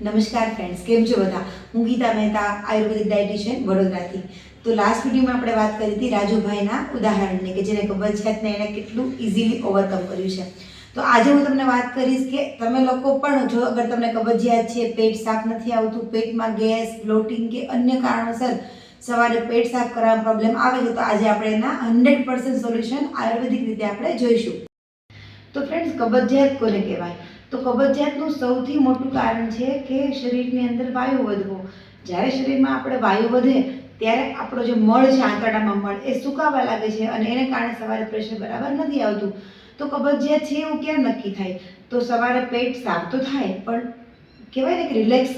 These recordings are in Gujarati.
નમસ્કાર ફ્રેન્ડ્સ કેમ છો બધા? હું ગીતા મહેતા, આયુર્વેદિક ડાયટિશિયન વડોદરાથી. તો લાસ્ટ વિડીયોમાં આપણે વાત કરી હતી રાજુભાઈના ઉદાહરણની કે જેને કબજિયાતને એણે કેટલું ઇઝીલી ઓવરકમ કર્યું છે. તો આજે હું તમને વાત કરીશ કે તમે લોકો પણ જો અગર તમને કબજિયાત છે પેટ સાફ નથી આવતું, પેટમાં ગેસ બ્લોટિંગ કે અન્ય કારણોસર સવારે પેટ સાફ કરવાનો પ્રોબ્લેમ આવે છે, તો આજે આપણે એના હંડ્રેડ સોલ્યુશન આયુર્વેદિક રીતે આપણે જોઈશું. તો ફ્રેન્ડ્સ કબજિયાત કોને કહેવાય? તો કબજિયાતનું સૌથી મોટું કારણ છે કે શરીરની અંદર વાયુ વધવો. જ્યારે શરીરમાં આપણે વાયુ વધે, ત્યારે આપણો જે મળ છે આંતરડામાં મળ, એ સુકાવા લાગે છે અને એને કારણે સવારે પ્રેશર બરાબર નથી આવતું. તો કબજિયાત છે એવું ક્યાં નક્કી થાય? તો સવારે પેટ સાફ તો થાય, પણ કહેવાય ને કે રિલેક્સ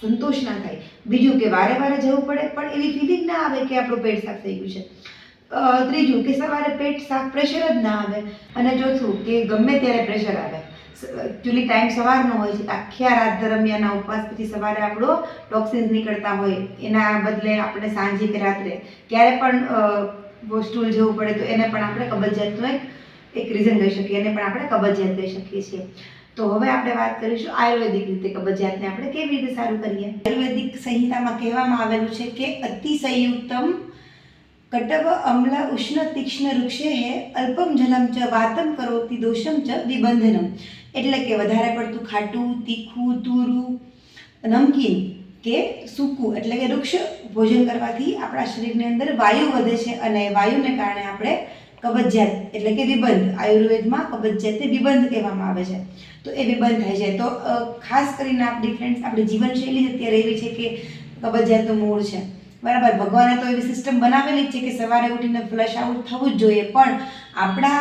સંતોષ ના થાય. બીજું કે વારે વારે જવું પડે, પણ એવી ફિલિંગ ના આવે કે આપણું પેટ સાફ થઈ ગયું છે. ત્રીજું કે સવારે પેટ સાફ પ્રેશર જ ના આવે. અને ચોથું કે ગમે ત્યારે પ્રેશર આવે. એકચ્યુઅલી ટાઈમ સવારનો હોય છે. આખી રાત દરમિયાન ઉપવાસ પછી સવારે આપણો ટોક્સિન્સ નીકળતા હોય. એના બદલે આપણે સાંજે કે રાત્રે ક્યારે પણ સ્ટૂલ જવું પડે તો એને પણ આપણે કબજિયાતનું એક એક રીઝન કહી શકીએ. એને પણ આપણે કબજિયાત કહી શકીએ છીએ. તો હવે આપણે વાત કરીશું આયુર્વેદિક રીતે કબજિયાતને આપણે કેવી રીતે સારું કરીએ? આયુર્વેદિક સંહિતામાં કહેવામાં આવેલું છે કે અતિશયુક્તમ કટવ અમ્લ ઉષ્ણ તીક્ષ્ણ વૃક્ષે હે અલ્પમ જલમ ચ વાતમ કરોતી દોષમ ચ વિબંધનમ એટલે કે વધારે પડતું ખાટું તીખું તુરું નમકીન કે સૂકું એટલે કે વૃક્ષ ભોજન કરવાથી આપણા શરીરની અંદર વાયુ વધે છે અને વાયુને કારણે આપણે કબજિયાત એટલે કે વિબંધ, આયુર્વેદમાં કબજિયાતને વિબંધ કહેવામાં આવે છે। તો એ વિબંધ થાય છે। તો ખાસ કરીને આપણી ફ્રેન્ડ્સ આપણી જીવનશૈલી અત્યારે એવી છે કે કબજિયાતનું મૂળ છે। બરાબર, ભગવાને તો એવી સિસ્ટમ બનાવેલી જ છે કે સવારે ઉઠીને ફ્લશ આઉટ થવું જ જોઈએ. પણ આપણા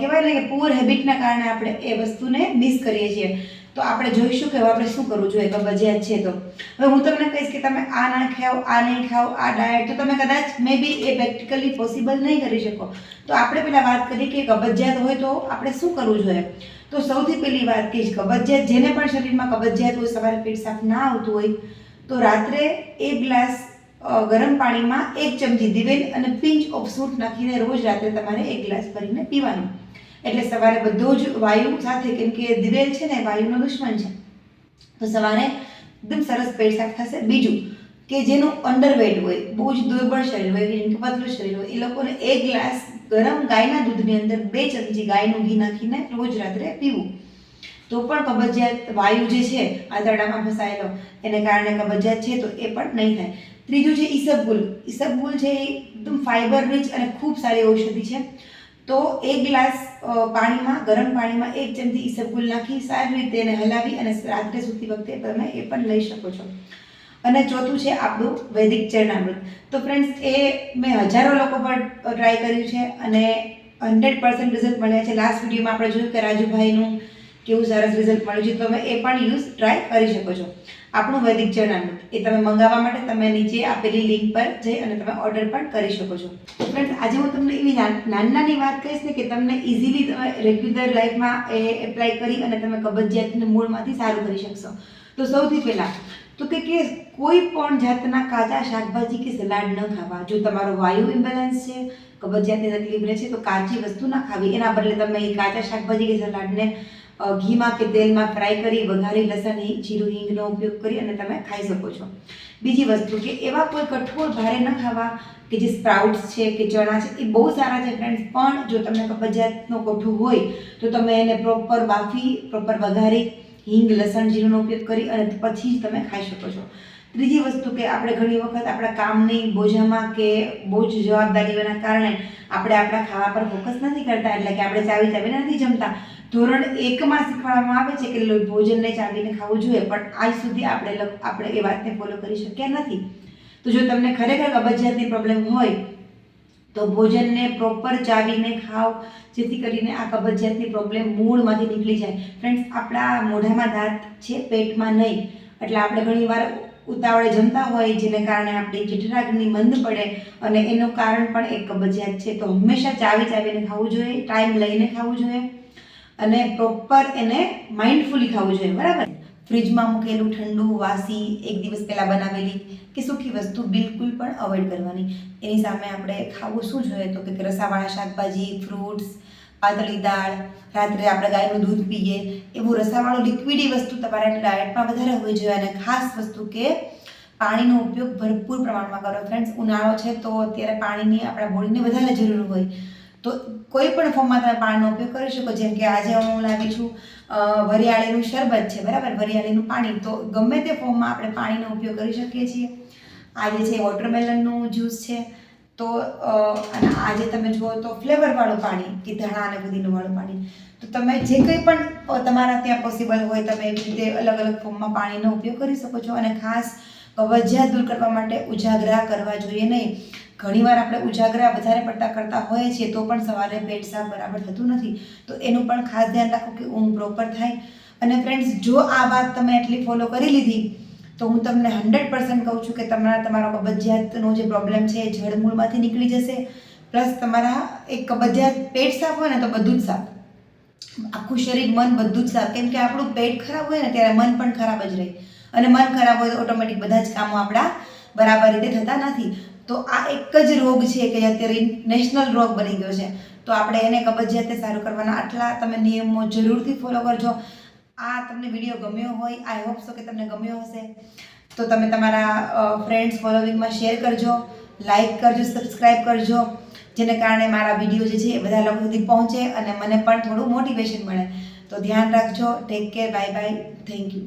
કહેવાય ને કે પુઅર હેબિટના કારણે આપણે એ વસ્તુને મિસ કરીએ છીએ. તો આપણે જોઈશું કે હવે આપણે શું કરવું જોઈએ કબજિયાત છે તો. હવે હું તમને કહીશ કે તમે આ ના ખાઓ, આ નહીં ખાઓ, આ ડાયટ તો તમે કદાચ મે બી એ પ્રેક્ટિકલી પોસિબલ નહીં કરી શકો. તો આપણે પહેલાં વાત કરીએ કે કબજિયાત હોય તો આપણે શું કરવું જોઈએ? તો સૌથી પહેલી વાત કે કબજિયાત જેને પણ શરીરમાં કબજિયાત હોય, સવારે પેટ સાફ ના આવતું હોય, તો રાત્રે એક ગ્લાસ ગરમ પાણીમાં એક ચમચી દિવેલ અને પિંચ ઓફ સૂટ નાખીને રોજ રાત્રે તમારે એક ગ્લાસ ભરીને પીવાનું. એટલે સવારે બધો જ વાયુ સાથે, કેમ કે દિવેલ છે ને, વાયુનો દુશ્મન છે. તો સવારે એકદમ સરસ પેટ સાફ થશે. બીજું કે જેનું અંડરવેટ હોય, બહુ જ દુર્બળ શરીર હોય જેમ કે પતલું શરીર હોય, એ લોકોને એક ગ્લાસ ગરમ ગાયના દૂધની અંદર બે ચમચી ગાયનું ઘી નાખીને રોજ રાત્રે પીવું. તો પણ કબજિયાત વાયુ જે છે, આંતરડામાં ફસાયેલો, એને કારણે કબજિયાત છે, તો એ પણ નહીં થાય. ત્રીજું છે ઈસબગુલ. ઈસબગુલ છે એ એકદમ ફાઇબર રીચ અને ખૂબ સારી ઔષધિ છે. તો એક ગ્લાસ પાણીમાં, ગરમ પાણીમાં એક ચમચી ઈસબગુલ નાખી, સારી રીતે એને હલાવી અને રાત્રે સૂતી વખતે તમે એ પણ લઈ શકો છો. અને ચોથું છે આપણું વૈદિક ચરણામૃત. તો ફ્રેન્ડ્સ એ મેં હજારો લોકો પર ટ્રાય કર્યું છે અને હંડ્રેડ પર્સન્ટ રિઝલ્ટ મળ્યા છે. લાસ્ટ વિડીયોમાં આપણે જોયું કે રાજુભાઈનું કેવું સરસ રિઝલ્ટ મળ્યું છે, તમે એ પણ યુઝ ટ્રાય કરી શકો છો. આપણું વૈદિક ચરણામૃત એ તમે મંગાવવા માટે તમે નીચે આપેલી લિંક પર જઈ અને તમે ઓર્ડર પણ કરી શકો છો. ફ્રેન્ડ્સ આજે હું તમને એવી નાન- નાની વાત કહીશ ને કે તમને ઇઝીલી તમે રેગ્યુલર લાઈફમાં એ એપ્લાય કરી અને તમે કબજિયાતને મૂળમાંથી સારું કરી શકશો. તો સૌથી પહેલાં, તો કે કે કોઈ પણ જાતના કાચા શાકભાજી કે સલાડ ન ખાવા. જો તમારો વાયુ ઇમ્બેલેન્સ છે, કબજિયાતની તકલીફ રહે છે, તો કાચી વસ્તુ ના ખાવી. એના બદલે તમે એ કાચા શાકભાજી કે સલાડને ઘીમાં કે તેલમાં ફ્રાય કરી વઘારી લસણ જીરું, હિંગનો ઉપયોગ કરી અને તમે ખાઈ શકો છો. બીજી વસ્તુ કે એવા કોઈ કઠોળ ભારે ન ખાવા કે જે સ્પ્રાઉટ્સ છે કે ચણા છે, એ બહુ સારા છે ફ્રેન્ડ્સ પણ જો તમને કબજિયાતનો કોઠું હોય, તો તમે એને પ્રોપર બાફી પ્રોપર વઘારી, હિંગ, લસણ, જીરુંનો ઉપયોગ કરી અને પછી જ તમે ખાઈ શકો છો. ત્રીજી વસ્તુ કે આપણે ઘણી વખત આપણા કામની બોજામાં કે બહુ જ જવાબદારીઓના કારણે આપણે આપણા ખાવા પર ફોકસ નથી કરતા, એટલે કે આપણે ચાવી ચાવીને નથી જમતા. ધોરણ એકમાં શીખવાડવામાં આવે છે કે ભોજનને ચાવીને ખાવું જોઈએ, પણ આજ સુધી આપણે આપણે એ વાતને ફોલો કરી શક્યા નથી. તો જો તમને ખરેખર કબજિયાતની પ્રોબ્લેમ હોય, તો ભોજનને પ્રોપર ચાવીને ખાઓ, જેથી કરીને આ કબજિયાતની પ્રોબ્લેમ મૂળમાંથી નીકળી જાય. ફ્રેન્ડ્સ આપણા મોઢામાં દાંત છે, પેટમાં નહીં. એટલે આપણે ઘણીવાર ઉતાવળે જમતા હોય, જેને કારણે આપણી જઠરાગ્નિ મંદ પડે, અને એનું કારણ પણ એક કબજિયાત છે. તો હંમેશા ચાવી ચાવીને ખાવું જોઈએ ટાઈમ લઈને ખાવું જોઈએ. અને પ્રોપર એને માઇન્ડફુલી ખાવું જોઈએ, બરાબર? ફ્રીજમાં મૂકેલું ઠંડુ વાસી એક દિવસ પહેલાં બનાવેલી કે સૂકી વસ્તુ બિલકુલ પણ અવોઇડ કરવાની. એની સામે આપણે ખાવું શું જોઈએ તો કે રસાવાળા શાકભાજી ફ્રૂટ્સ પાતળી દાળ, રાત્રે આપણે ગાયનું દૂધ પીએ, એવું રસાવાળું લિક્વિડી વસ્તુ તમારા ડાયટમાં વધારે હોવી જોઈએ અને ખાસ વસ્તુ કે પાણીનો ઉપયોગ ભરપૂર પ્રમાણમાં કરો. ફ્રેન્ડ્સ ઉનાળો છે તો અત્યારે પાણીની આપણા બોડીને વધારે જરૂર હોય. તો કોઈ પણ ફોર્મમાં તમે પાણીનો ઉપયોગ કરી શકો. જેમ કે આજે હું લાવી છું વરિયાળીનું શરબત છે, બરાબર? વરિયાળીનું પાણી. તો ગમે તે ફોર્મમાં આપણે પાણીનો ઉપયોગ કરી શકીએ છીએ. આજે છે વોટરમેલનનું જ્યુસ છે, તો અને આજે તમે જુઓ તો ફ્લેવરવાળું પાણી, કે ધાણા અને પુદીનાવાળું પાણી. તો તમે જે કંઈ પણ તમારા ત્યાં પોસિબલ હોય, તમે એવી રીતે અલગ અલગ ફોર્મમાં પાણીનો ઉપયોગ કરી શકો છો. અને ખાસ કબજિયાત દૂર કરવા માટે ઉજાગરા કરવા જોઈએ નહીં. ઘણીવાર આપણે ઉજાગરા વધારે પડતા કરતા હોઈએ છીએ, તો પણ સવારે પેટ સાફ બરાબર થતું નથી. તો એનું પણ ખાસ ધ્યાન રાખો કે ઊંઘ પ્રોપર થાય. અને ફ્રેન્ડ્સ જો આ વાત તમે એટલી ફોલો કરી લીધી, તો હું તમને હંડ્રેડ પર્સન્ટ કહું છું કે તમારા, તમારો કબજિયાતનો જે પ્રોબ્લેમ છે એ જળમૂળમાંથી નીકળી જશે. પ્લસ તમારા એક કબજિયાત પેટ સાફ હોય ને તો બધું જ સાફ. આખું શરીર, મન બધું જ સાફ. કેમ કે આપણું પેટ ખરાબ હોય ને ત્યારે મન પણ ખરાબ જ રહે. અને મન ખરાબ હોય તો ઓટોમેટિક બધા જ કામો આપણા બરાબર રીતે થતા નથી. તો આ એક જ રોગ છે કે અત્યારે નેશનલ રોગ બની ગયો છે. તો આપણે એને કબજિયાતને સારું કરવાના આટલા તમે નિયમો જરૂરથી ફોલો કરજો. આ તમને વીડિયો ગમ્યો હોય આઈ હોપ સો કે તમને ગમ્યો હશે. તો તમે તમારા ફ્રેન્ડ્સ ફોલોવિંગમાં શેર કરજો લાઈક કરજો સબસ્ક્રાઈબ કરજો, જેને કારણે મારા વીડિયો જે છે એ બધા લોકો સુધી પહોંચે અને મને પણ થોડું મોટિવેશન મળે. તો ધ્યાન રાખજો. Take care bye bye thank you